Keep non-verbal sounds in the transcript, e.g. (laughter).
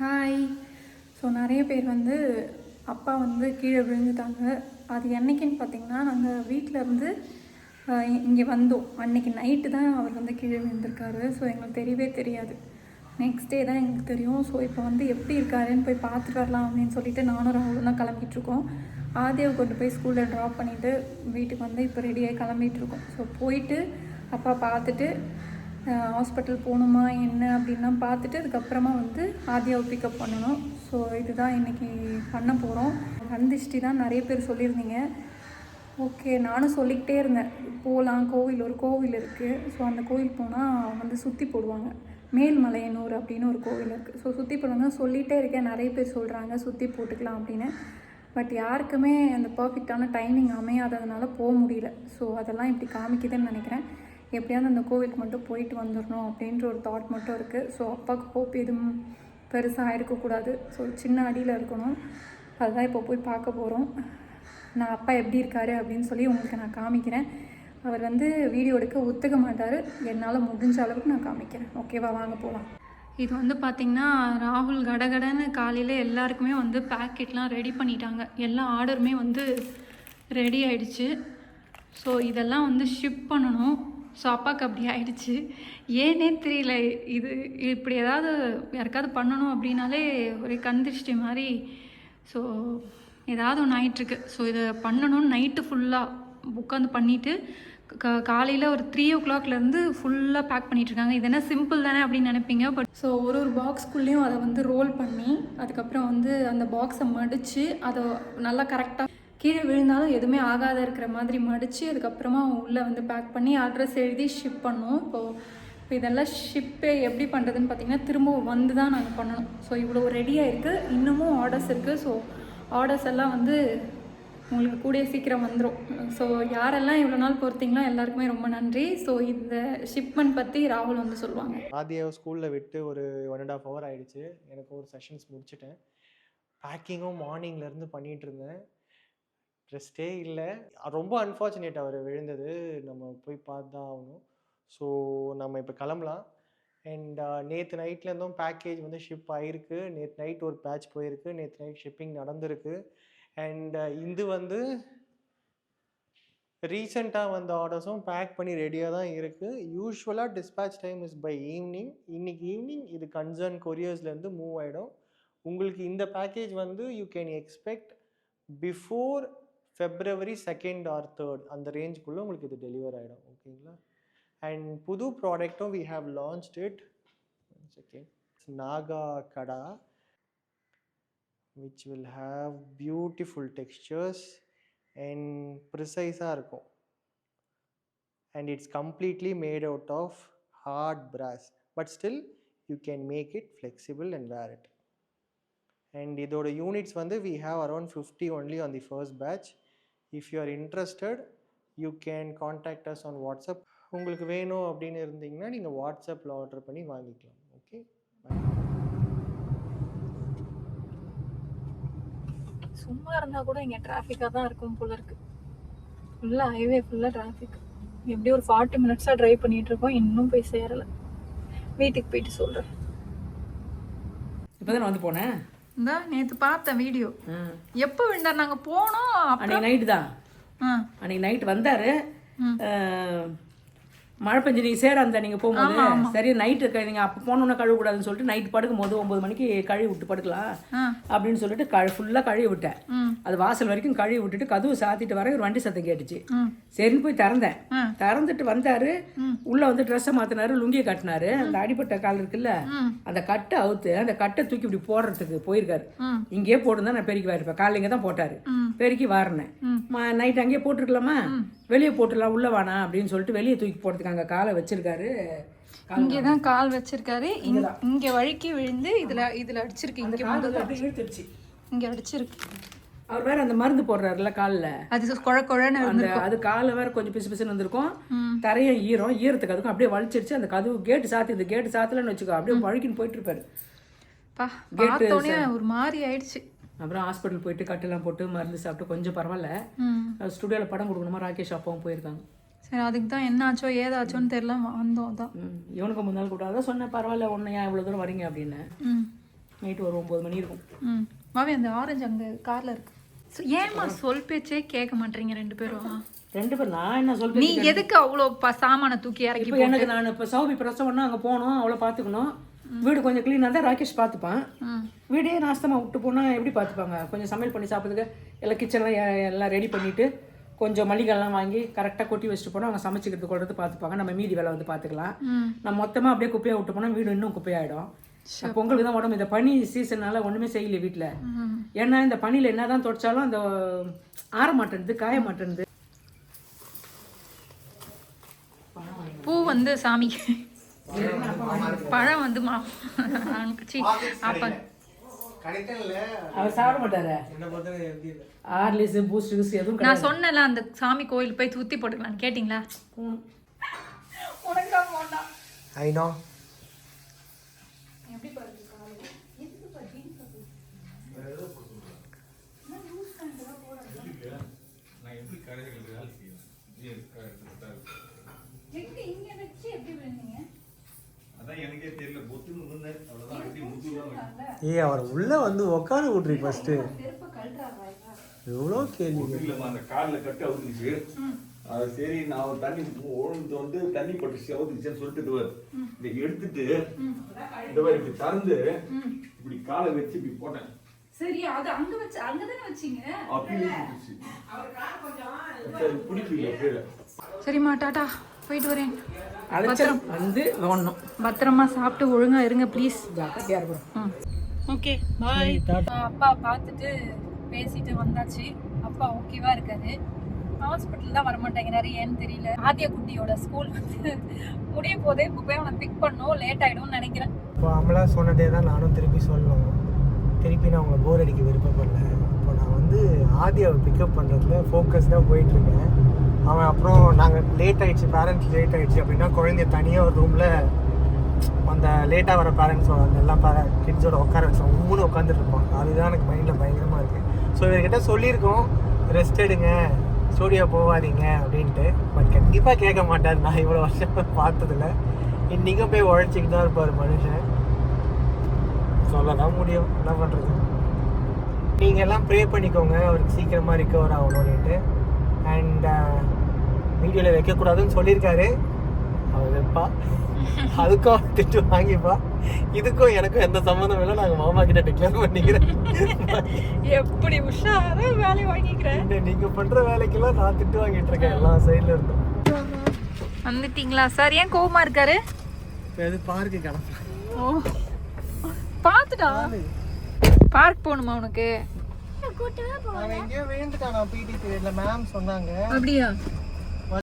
Hi so நிறைய பேர் வந்து அப்பா வந்து கீழே விழுந்துட்டாங்க. அது என்னைக்குன்னு பார்த்தீங்கன்னா நாங்கள் வீட்டில் இருந்து இங்கே வந்தோம். அன்னைக்கு நைட்டு தான் அவர் வந்து கீழே விழுந்திருக்காரு. ஸோ எங்களுக்கு தெரியவே தெரியாது. நெக்ஸ்ட் டே தான் எங்களுக்கு தெரியும். ஸோ இப்போ வந்து எப்படி இருக்காருன்னு போய் பார்த்துட்டு வரலாம் அப்படின்னு சொல்லிட்டு நானும் ராகுலும் தான் கிளம்பிட்டுருக்கோம் ஆதியாவை கொண்டு போய் ஸ்கூலில் ட்ராப் பண்ணிவிட்டு வீட்டுக்கு வந்து இப்போ ரெடியாகி கிளம்பிகிட்ருக்கோம் ஸோ போயிட்டு அப்பா பார்த்துட்டு ஹாஸ்பிட்டல் போகணுமா என்ன அப்படின்லாம் பார்த்துட்டு அதுக்கப்புறமா வந்து ஆதியாவை பிக்கப் பண்ணணும். ஸோ இதுதான் இன்றைக்கி பண்ண போகிறோம் கந்திஷ்டி தான் நிறைய பேர் சொல்லியிருந்தீங்க. ஓகே நானும் சொல்லிக்கிட்டே இருந்தேன். போகலாம் கோவில் ஒரு கோவில் இருக்குது ஸோ அந்த கோவில் போனால் வந்து சுற்றி போடுவாங்க. மேல்மலையனூர் அப்படின்னு ஒரு கோவில் இருக்குது ஸோ சுற்றி போடுவாங்க. சொல்லிகிட்டே இருக்கேன். நிறைய பேர் சொல்கிறாங்க சுற்றி போட்டுக்கலாம் அப்படின்னு. பட் யாருக்குமே அந்த பர்ஃபெக்டான டைமிங் அமையாததுனால போக முடியல. ஸோ அதெல்லாம் இப்படி காமிக்குதுன்னு நினைக்கிறேன். எப்படியாவது அந்த கோவிலுக்கு மட்டும் போயிட்டு வந்துடணும் அப்படின்ற ஒரு தாட் மட்டும் இருக்குது ஸோ அப்பாவுக்கு ஹோப் எதுவும் பெருசாக இருக்கக்கூடாது. ஸோ சின்ன அடியில் இருக்கணும். அதுதான் இப்போ போய் பார்க்க போகிறோம் நான் அப்பா எப்படி இருக்காரு அப்படின்னு சொல்லி உங்களுக்கு நான் காமிக்கிறேன். அவர் வந்து வீடியோ எடுக்க ஒத்துக்க மாட்டார். என்னால் முடிஞ்ச அளவுக்கு நான் காமிக்கிறேன். ஓகேவா வாங்க போகலாம் இது வந்து பார்த்திங்கன்னா ராகுல் கடகடன்னு காலையில் எல்லாருக்குமே வந்து பேக்கெட்லாம் ரெடி பண்ணிட்டாங்க. எல்லா ஆர்டருமே வந்து ரெடி ஆயிடுச்சு. ஸோ இதெல்லாம் வந்து ஷிப் பண்ணணும். ஸோ அப்பாவுக்கு அப்படி ஆயிடுச்சு. ஏனே தெரியல. இது இப்படி ஏதாவது யாருக்காவது பண்ணணும் அப்படின்னாலே ஒரே கண் திருஷ்டி மாதிரி ஸோ ஏதாவது ஒன்று ஆயிட்டுருக்கு. ஸோ இதை பண்ணணும்னு நைட்டு ஃபுல்லாக உட்காந்து பண்ணிவிட்டு கா காலையில் ஒரு த்ரீ ஓ கிளாக்லேருந்து ஃபுல்லாக பேக் பண்ணிகிட்ருக்காங்க இது என்ன சிம்பிள் தானே அப்படின்னு நினைப்பீங்க பட் ஸோ ஒரு ஒரு பாக்ஸ்குள்ளேயும் அதை வந்து ரோல் பண்ணி அதுக்கப்புறம் வந்து அந்த பாக்ஸை மடித்து அதை நல்லா கரெக்டாக கீழே விழுந்தாலும் எதுவுமே ஆகாத இருக்கிற மாதிரி மடித்து அதுக்கப்புறமா உள்ளே வந்து பேக் பண்ணி அட்ரஸ் எழுதி ஷிப் பண்ணோம். இப்போது இப்போ இதெல்லாம் ஷிப்பே எப்படி பண்ணுறதுன்னு பார்த்தீங்கன்னா திரும்ப வந்து தான் நாங்கள் பண்ணணும் ஸோ இவ்வளோ ரெடியாக இருக்குது இன்னமும் ஆர்டர்ஸ் இருக்குது ஸோ ஆர்டர்ஸ் எல்லாம் வந்து உங்களுக்கு கூடிய சீக்கிரம் வந்துடும் ஸோ யாரெல்லாம் இவ்வளோ நாள் பொறுத்தீங்களோ எல்லாருக்குமே ரொம்ப நன்றி. ஸோ இந்த ஷிப்மெண்ட் பற்றி ராகுல் வந்து சொல்லுவாங்க. ஆதியாவை ஸ்கூலில் விட்டு ஒரு ஒன் அண்ட் ஆஃப் ஹவர் ஆகிடுச்சு எனக்கு ஒரு செஷன்ஸ் முடிச்சுட்டேன். பேக்கிங்கும் மார்னிங்லேருந்து பண்ணிகிட்டு இருந்தேன். ரெஸ்ட்டே இல்லை. ரொம்ப அன்ஃபார்ச்சுனேட் அவர் விழுந்தது. நம்ம போய் பார்த்து தான் ஆகணும். ஸோ நம்ம இப்போ கிளம்பலாம். அண்ட் நேற்று நைட்லேருந்தும் பேக்கேஜ் வந்து ஷிப் ஆகிருக்கு நேற்று நைட் ஒரு பேட்ச் போயிருக்கு. நேற்று நைட் ஷிப்பிங் நடந்திருக்கு. அண்ட் uh, இது வந்து ரீசெண்டாக வந்த ஆர்டர்ஸும் பேக் பண்ணி ரெடியாக தான் இருக்குது யூஸ்வலாக dispatch time is by evening இன்றைக்கி ஈவினிங் இது கன்சர்ன் கொரியர்ஸ்லேருந்து மூவ் ஆகிடும் உங்களுக்கு இந்த பேக்கேஜ் வந்து you can expect before February second or third அந்த ரேஞ்சுக்குள்ளே உங்களுக்கு இது டெலிவர் ஆகிடும் ஓகேங்களா அண்ட் புது ப்ராடக்ட்டும் we have launched it second Naga kara which will have beautiful textures and ப்ரிசைஸாக இருக்கும் and it's completely made out of hard brass but still you can make it flexible and wear it and இதோட units வந்து we have around 50 only on the first batch if you are interested you can contact us on whatsapp. உங்களுக்கு வேணும் அப்படின்னு இருந்தீங்கன்னா நீங்கள் வாட்ஸ்அப்பில் order பண்ணி வாங்கிக்கலாம். ஓகே சும்மா இருந்தால் கூட இங்கே டிராஃபிக்காக தான் இருக்கும் போல இருக்கு. ஃபுல்லாக ஹைவே ஃபுல்லாக டிராஃபிக் எப்படி ஒரு ஃபார்ட்டி மினிட்ஸாக ட்ரைவ் பண்ணிட்டு இருக்கோம். இன்னும் போய் சேரலை. வீட்டுக்கு போயிட்டு சொல்கிறேன் இப்போ தான் வந்து போனேன்? இந்த நேற்று பார்த்தேன் வீடியோ. எப்போ விழுந்தார் நாங்கள் போனோம் அன்னைக்கு நைட்டு தான். அன்னைக்கு நைட் வந்தார். மழை பெஞ்சு நீங்கள் சேர அந்த நீங்கள் போகும்போது சரி நைட்டு நீங்கள் அப்போ போனோன்னே கழுவக்கூடாதுன்னு சொல்லிட்டு நைட் படுக்கும் போது ஒம்பது மணிக்கு கழுவி விட்டு படுக்கலாம். அப்படின்னு சொல்லிட்டு கழு ஃபுல்லாக கழுவி விட்டேன். அது வாசல் வரைக்கும் கழுவி விட்டுட்டு கதவு சாத்திட்டு வர ஒரு வண்டி சத்தம் கேட்டுச்சு. சரின்னு போய் திறந்தேன். திறந்துட்டு வந்தாரு. உள்ள வந்து ட்ரெஸ்ஸை மாத்தினாரு லுங்கியை கட்டினாரு. அந்த அடிப்பட்ட கால் இருக்குல்ல. அந்த கட்டை அவுத்து அந்த கட்டை தூக்கி இப்படி போடுறதுக்கு போயிருக்காரு. இங்கேயே போட்டு நான் பெருக்கி வாரிப்பேன். காலைல இங்கே தான் போட்டாரு. பெருக்கி வாரினேன். நைட் அங்கேயே போட்டிருக்கலாமா? வெளியே போட்டுடலாம் உள்ள வேணாம் அப்படின்னு சொல்லிட்டு வெளியே தூக்கி போடுறதுக்கு அங்கே காலை வச்சிருக்காரு. இங்கே தான் கால் வச்சிருக்காரு. இங்க வழுக்கி விழுந்து இதுல இதுல அடிச்சிருக்கு. இங்க இழுத்துருச்சு. இங்க அடிச்சிருக்கு. அவர் வேற அந்த மருந்து போடுறாருல காலில். அது குழ குழன்னு அந்த அது காலை வேற கொஞ்சம் பிசு பிசுன்னு வந்திருக்கும் தரையும் ஈரம். ஈரத்துக்கு அதுக்கும் அப்படியே வலிச்சிருச்சு. அந்த கதவு கேட்டு சாத்தி இந்த கேட்டு சாத்தலன்னு வச்சுக்கோ. அப்படியே வழுக்கின்னு போயிட்டு இருப்பாரு பா பார்த்தோன்னே ஒரு மாதிரி ஆயிடுச்சு. அப்புறம் ஹாஸ்பிட்டல் போயிட்டு கட்டெல்லாம் போட்டு மருந்து சாப்பிட்டு கொஞ்சம் பரவாயில்ல. ஸ்டுடியோவில் படம் கொடுக்கணுமா? ராகேஷ் அப்பாவும் போயிருக்காங்க. சரி அதுக்கு தான் என்ன ஆச்சோ ஏதாச்சோன்னு தெரியல வந்தோம் தான் இவனுக்கு முன்னாள் கூட அதான் சொன்னேன் பரவாயில்ல ஒன்று ஏன் இவ்வளோ தூரம் வரீங்க? அப்படின்னு. நைட்டு ஒரு ஒம்பது மணி இருக்கும். ம். மாவி அந்த ஆரஞ்சு அங்கே காரில் இருக்கு. ஏம்மா சொல் பேச்சே கேட்க மாட்டீங்க ரெண்டு பேரும்? ரெண்டு பேர் நான் என்ன சொல்றேன் நீ எதுக்கு அவ்வளோ ப- சாமானை தூக்கி இறக்கி எனக்கு நான் இப்போ சௌபி பிரசவம்னா அங்கே போகணும் அவளை பார்த்துக்கணும். வீடு கொஞ்சம் க்ளீனாக தான் ராகேஷ் பார்த்துப்பான். வீடே நாஸ்தமாக விட்டு போனால் எப்படி பார்த்துப்பாங்க? கொஞ்சம் சமையல் பண்ணி சாப்பிட்றதுக்கு எல்லாம் கிச்சன்லாம் எல்லாம் ரெடி பண்ணிவிட்டு கொஞ்சம் மளிகைலாம் வாங்கி கரெக்டாக கொட்டி வச்சுட்டு போனால் அவங்க சமைச்சிக்கிறது கொள்றது பார்த்துப்பாங்க. நம்ம மீதி வேலை வந்து பார்த்துக்கலாம். நம்ம மொத்தமாக அப்படியே குப்பையாக விட்டு போனால் வீடு இன்னும் குப்பையாயிடும். பொங்கலுக்கு தான் உடம்பு. இந்த பனி சீசன்னால ஒன்றுமே செய்யல வீட்டில். ஏன்னா இந்த பனியில் என்ன தான் தொடச்சாலும் அந்த ஆற மாட்டேன்து காய மாட்டேன்து பூ வந்து சாமிக்கு பழம் வந்து மா அப்ப அவர் சாப்பிட மாட்டாரு? என்ன பொறுத்தவரை எப்படி இல்லை. ஆர்லிஸ் பூஸ்ட் கீஸ்ட் எதுவும். நான் சொன்னல அந்த சாமி கோயில் போய் சுத்தி போட்டுக்கலாம்னு. கேட்டிங்களா? ஐ நோ எப்படி பாருங்க எங்க இங்க வச்சு எப்படி விழுந்தீங்க? அதான் எனக்கே தெரியல. பொத்துன்னு விழுந்தேன். அவ்வளவுதான். ஏய் அவர் உள்ள வந்து உட்கார விட்றி கழட்டுறாரா எவ்வளோ கேள்வி இல்லம்மா அந்த காலில் கட்டு அவுந்துச்சு அது சரி நான் ஒரு தண்ணி ஒழுங்கு வந்து தண்ணி பட்டு செவந்துச்சுன்னு சொல்லிட்டு. இதை எடுத்துட்டு இந்த மாதிரி இப்படி திறந்து இப்படி காலை வச்சு இப்படி போட்டேன். சரி அது அங்க வச்சு வச்சீங்க? அப்படியே பிடிக்கல சரிம்மா டாடா போயிட்டு வரேன். அலைச்சல் வந்து ஓடணும் பத்திரமா சாப்பிட்டு ஒழுங்கா இருங்க ப்ளீஸ் ஜாக்கிரதையா இருக்கணும். ஓகே பாய் அப்பா பார்த்துட்டு பேசிட்டு வந்தாச்சு. அப்பா ஓகேவா இருக்காரு. ஹாஸ்பிட்டல் தான் வர மாட்டேங்கிறாரு ஏன்னு தெரியல. ஆதிய குட்டியோட ஸ்கூல் வந்து முடிய போதே இப்போ போய் அவனை பிக் பண்ணும் லேட் ஆயிடும்னு நினைக்கிறேன். இப்போ அமலா சொன்னதே தான் நானும் திருப்பி சொல்லணும். திருப்பி நான் உங்களை போர் அடிக்க விருப்பப்படல இப்போ நான் வந்து ஆதியாவை பிக்கப் பண்ணுறதுல ஃபோக்கஸ்டாக போயிட்டுருக்கேன் அவன் அப்புறம் நாங்கள் லேட் ஆகிடுச்சு பேரண்ட்ஸ் லேட் ஆகிடுச்சு அப்படின்னா குழந்தைய தனியாக ஒரு ரூமில் அந்த லேட்டாக வர பேரண்ட்ஸோட அந்த எல்லா பேர கிட்ஸோட உட்கார வச்சு உம்முன்னு உட்காந்துட்டு அதுதான் எனக்கு மைண்டில் பயங்கரமாக இருக்குது ஸோ இவர்கிட்ட சொல்லியிருக்கோம் ரெஸ்ட் எடுங்க ஸ்டூடியோ போகாதீங்க அப்படின்ட்டு. பட் கண்டிப்பாக கேட்க மாட்டார். நான் இவ்வளோ வருஷம் பார்த்ததில்ல. இன்றைக்கும் போய் உழைச்சிக்கிட்டு தான் இருப்பார் மனுஷன். சொல்ல தான் முடியும். என்ன பண்ணுறது நீங்கள் எல்லாம் ப்ரே பண்ணிக்கோங்க. அவருக்கு சீக்கிரமாக ரிக்கவர் ஆகணும் அப்படின்ட்டு அண்ட் வீடியோவில் வைக்கக்கூடாதுன்னு சொல்லியிருக்காரு. அவர் வைப்பா. (laughs) அதுக்கும் திட்டு வாங்கிப்பா. இதுக்கும் எனக்கும் எந்த சம்மந்தம் இல்லை. நாங்கள் மாமா கிட்ட டிக்ளேர் பண்ணிக்கிறேன். எப்படி உஷாரா வேலையை வாங்கிக்கிறேன்? நீங்கள் பண்ணுற வேலைக்கெல்லாம் நான் திட்டு வாங்கிட்டு இருக்கேன். எல்லா சைடில் இருந்தும். வந்துட்டீங்களா? சார் ஏன் கோவமா இருக்காரு? எது பார்க்கு கிளம்பு ஓ. பார்த்துட்டா? பார்க் போகணுமா உனக்கு? அவன் எங்கேயோ நான் பிடி பீரியட்ல மேம் சொன்னாங்க. அப்படியா?